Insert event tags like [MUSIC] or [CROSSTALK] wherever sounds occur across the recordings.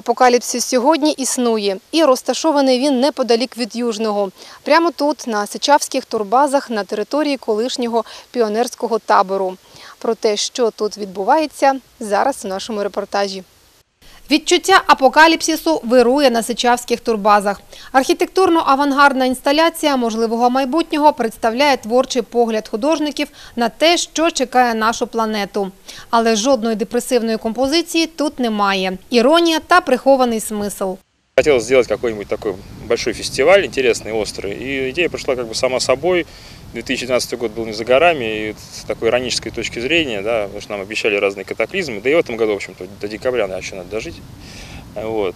Апокаліпсис сьогодні існує і розташований він неподалік від Южного. Прямо тут, на Сичавських турбазах на території колишнього піонерського табору. Про те, що тут відбувається, зараз в нашому репортажі. Відчуття апокаліпсису вирує на сичавських турбазах. Архітектурно-авангардна інсталяція можливого майбутнього представляє творчий погляд художників на те, що чекає нашу планету. Але жодної депресивної композиції тут немає. Іронія та прихований смисл. Хотелось сделать какой-нибудь такой большой фестиваль, интересный, острый. И идея пришла как бы сама собой. 2012 год был не за горами, и с такой иронической точки зрения, да, потому что нам обещали разные катаклизмы, да и в этом году, в общем-то, до декабря да, еще надо дожить. Вот.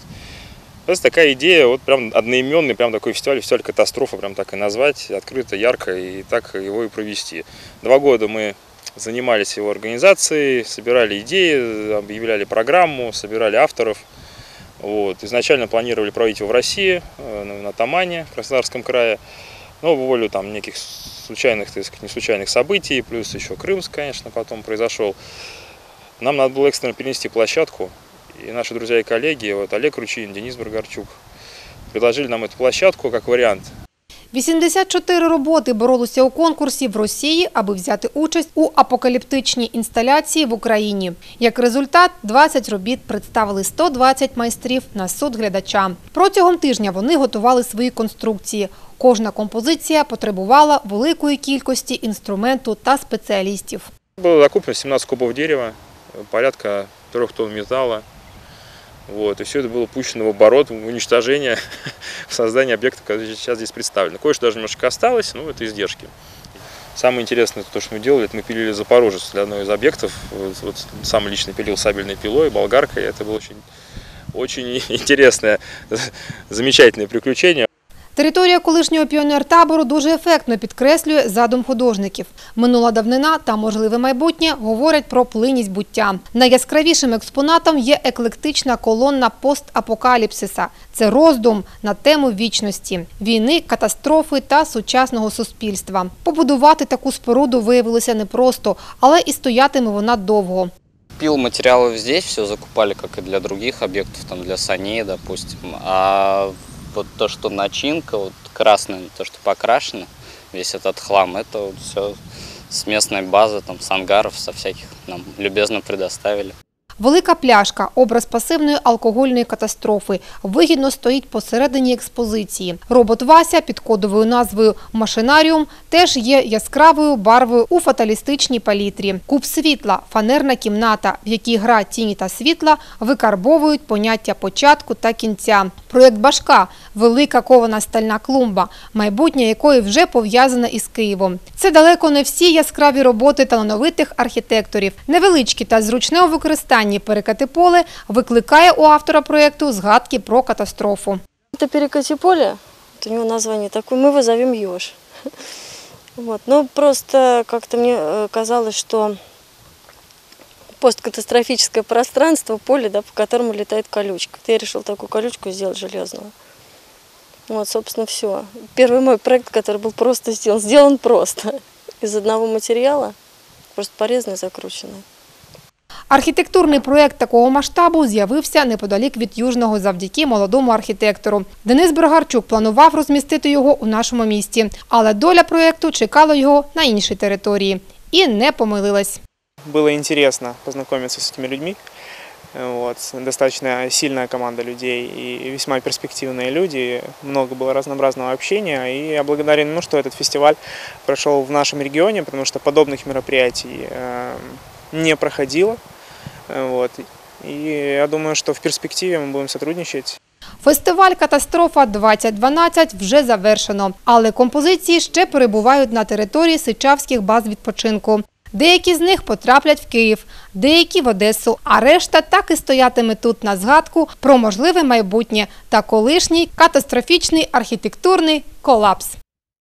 Это такая идея, вот прям одноименный, прям такой фестиваль, фестиваль катастрофа, прям так и назвать, открыто, ярко, и так его и провести. Два года мы занимались его организацией, собирали идеи, объявляли программу, собирали авторов. Вот. Изначально планировали проводить его в России, э, на Тамане, в Краснодарском крае. Но в волю там неких случайных, так сказать, не случайных событий, плюс еще Крымск, конечно, потом произошел. Нам надо было экстренно перенести площадку. И наши друзья и коллеги, вот Олег Ручин, Денис Бургарчук, предложили нам эту площадку как вариант 84 роботи боролися у конкурсі в Росії, аби взяти участь у апокаліптичній інсталяції в Україні. Як результат, 20 робіт представили 120 майстрів на суд глядача. Протягом тижня вони готували свої конструкції. Кожна композиція потребувала великої кількості інструменту та спеціалістів. Было закуплено 17 кубов дерева, порядка 3 тонн металла. Вот, и все это было пущено в оборот, в уничтожение, [LAUGHS] в создание объекта, который сейчас здесь представлен. Кое-что даже немножко осталось, но это издержки. Самое интересное, то, что мы делали, это мы пилили Запорожец для одного из объектов. Вот, вот сам лично пилил сабельной пилой, болгаркой. Это было очень, очень [LAUGHS] интересное, [LAUGHS] замечательное приключение. Територія колишнього піонер-табору дуже ефектно підкреслює задум художників. Минула давнина та можливе майбутнє говорять про плинність буття. Найяскравішим експонатом є еклектична колонна постапокаліпсиса. Це роздум на тему вічності, війни, катастрофи та сучасного суспільства. Побудувати таку споруду виявилося непросто, але і стоятиме вона довго. Пил материалов здесь, все закупали, как и для других объектов, там для саней, допустим. А вот то, что начинка, вот красная, то, что покрашено, весь этот хлам, это вот все с местной базы, там, с ангаров, со всяких нам любезно предоставили. Велика пляшка – образ пасивної алкогольної катастрофи. Вигідно стоїть посередині експозиції. Робот Вася під кодовою назвою «Машинаріум» теж є яскравою барвою у фаталістичній палітрі. Куб світла – фанерна кімната, в якій гра тіні та світла викарбовують поняття початку та кінця. Проєкт «Башка» – велика кована стальна клумба, майбутнє якої вже пов'язане із Києвом. Це далеко не всі яскраві роботи талановитих архітекторів. Невеличкі та зручне у використанні перекати поле викликає у автора проєкту згадки про катастрофу. Это перекати поле, у него название такое, мы его зовем еж. Вот. [LAUGHS] Ну, просто как-то мне казалось, что посткатастрофическое пространство, поле, да, по которому летает колючка. Вот я решил такую колючку сделать железную. Вот, собственно, все. Первый мой проект, который был просто сделан, сделан просто. [LAUGHS] Из одного материала, просто порезанный, закрученный. Архітектурний проєкт такого масштабу з'явився неподалік від Южного завдяки молодому архітектору. Денис Брогарчук планував розмістити його у нашому місті, але доля проєкту чекала його на іншій території. І не помилилась. было интересно познакомиться с этими людьми. Вот. Достаточно сильная команда людей и весьма перспективные люди. Много было разнообразного общения. И я благодарен ему, что этот фестиваль прошел в нашем регионе, потому что подобных мероприятий э, не проходило. Вот. И я думаю, что в перспективе мы будем сотрудничать. Фестиваль «Катастрофа 2012» вже завершено, але композиції ще перебувають на території сичавських баз відпочинку. Деякі з них потраплять в Київ, деякі в Одесу, а решта так і стоятиме тут на згадку про можливе майбутнє та колишній катастрофічний архітектурний колапс.